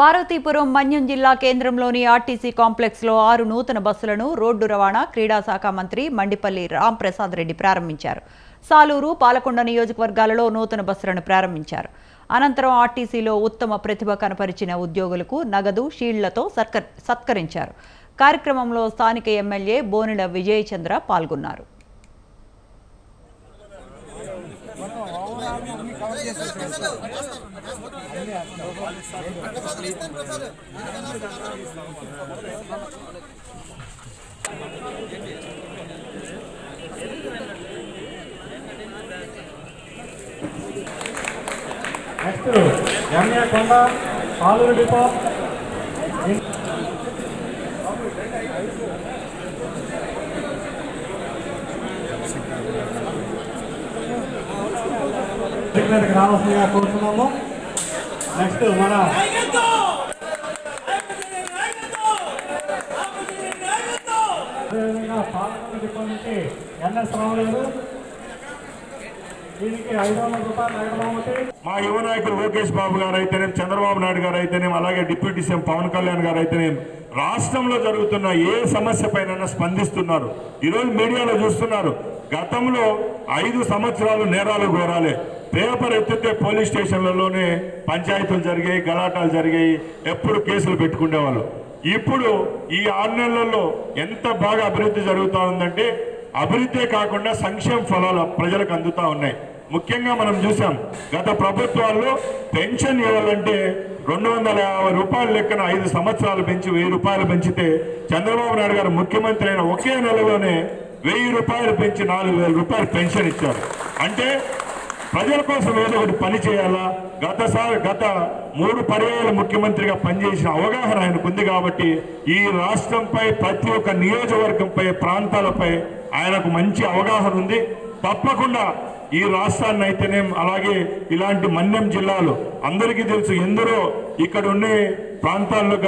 పార్వతీపురం మన్యం జిల్లా కేంద్రంలోని ఆర్టీసీ కాంప్లెక్స్లో ఆరు నూతన బస్సులను రోడ్డు రవాణా క్రీడా శాఖ మంత్రి మండిపల్లి రాంప్రసాద్ రెడ్డి ప్రారంభించారు. సాలూరు పాలకొండ నియోజకవర్గాలలో నూతన బస్సులను ప్రారంభించారు. అనంతరం ఆర్టీసీలో ఉత్తమ ప్రతిభ కనపరిచిన ఉద్యోగులకు నగదు షీళ్ళతో సత్కరించారు. కార్యక్రమంలో స్థానిక ఎమ్మెల్యే బోనిడ విజయచంద్ర పాల్గొన్నారు. నెక్స్ట్ ఎంఏ కొండ ఆలూరు డిపో మీదకి రావాల్సిందిగా కోరుతున్నాము నెక్స్ట్ మన అదేవిధంగా పాలకొండ డిపో నుంచి ఎన్ఎస్ రావు గారు. దీనికి ఐదు వందల రూపాయలు మా యువ నాయకులు లోకేష్ బాబు గారు అయితేనేం చంద్రబాబు నాయుడు గారు అయితేనేం అలాగే డిప్యూటీ సీఎం పవన్ కళ్యాణ్ గారు అయితేనేం రాష్ట్రంలో జరుగుతున్న ఏ సమస్య పైన స్పందిస్తున్నారు. ఈరోజు మీడియాలో చూస్తున్నారు గతంలో ఐదు సంవత్సరాలు నేరాలు ఘోరాలే పేపర్ ఎత్తితే పోలీస్ స్టేషన్లలోనే పంచాయతీలు జరిగాయి గలాటాలు జరిగాయి ఎప్పుడు కేసులు పెట్టుకునేవాళ్ళు. ఇప్పుడు ఈ ఆరు నెలల్లో ఎంత బాగా అభివృద్ధి జరుగుతూ ఉందంటే అభివృద్ధే కాకుండా సంక్షేమ ఫలాలు ప్రజలకు అందుతా ఉన్నాయి. ముఖ్యంగా మనం చూసాం గత ప్రభుత్వాల్లో పెన్షన్ ఇవ్వాలంటే రెండు వందల యాభై రూపాయల లెక్కన ఐదు సంవత్సరాలు పెంచి వెయ్యి రూపాయలు పెంచితే చంద్రబాబు నాయుడు గారు ముఖ్యమంత్రి అయిన ఒకే నెలలోనే వెయ్యి రూపాయలు పెంచి నాలుగు వేల రూపాయలు పెన్షన్ ఇచ్చారు. అంటే ప్రజల కోసం ఏదో ఒకటి పని చేయాలా? గతసారి గత మూడు పర్యాయాలు ముఖ్యమంత్రిగా పనిచేసిన అవగాహన ఆయనకు ఉంది కాబట్టి ఈ రాష్ట్రంపై ప్రతి ఒక్క నియోజకవర్గంపై ప్రాంతాలపై ఆయనకు మంచి అవగాహన ఉంది. తప్పకుండా ఈ రాష్ట్రాన్ని అయితేనే అలాగే ఇలాంటి మన్యం జిల్లాలు అందరికీ తెలుసు. ఎందరో ఇక్కడ ఉండే ప్రాంతాల్లో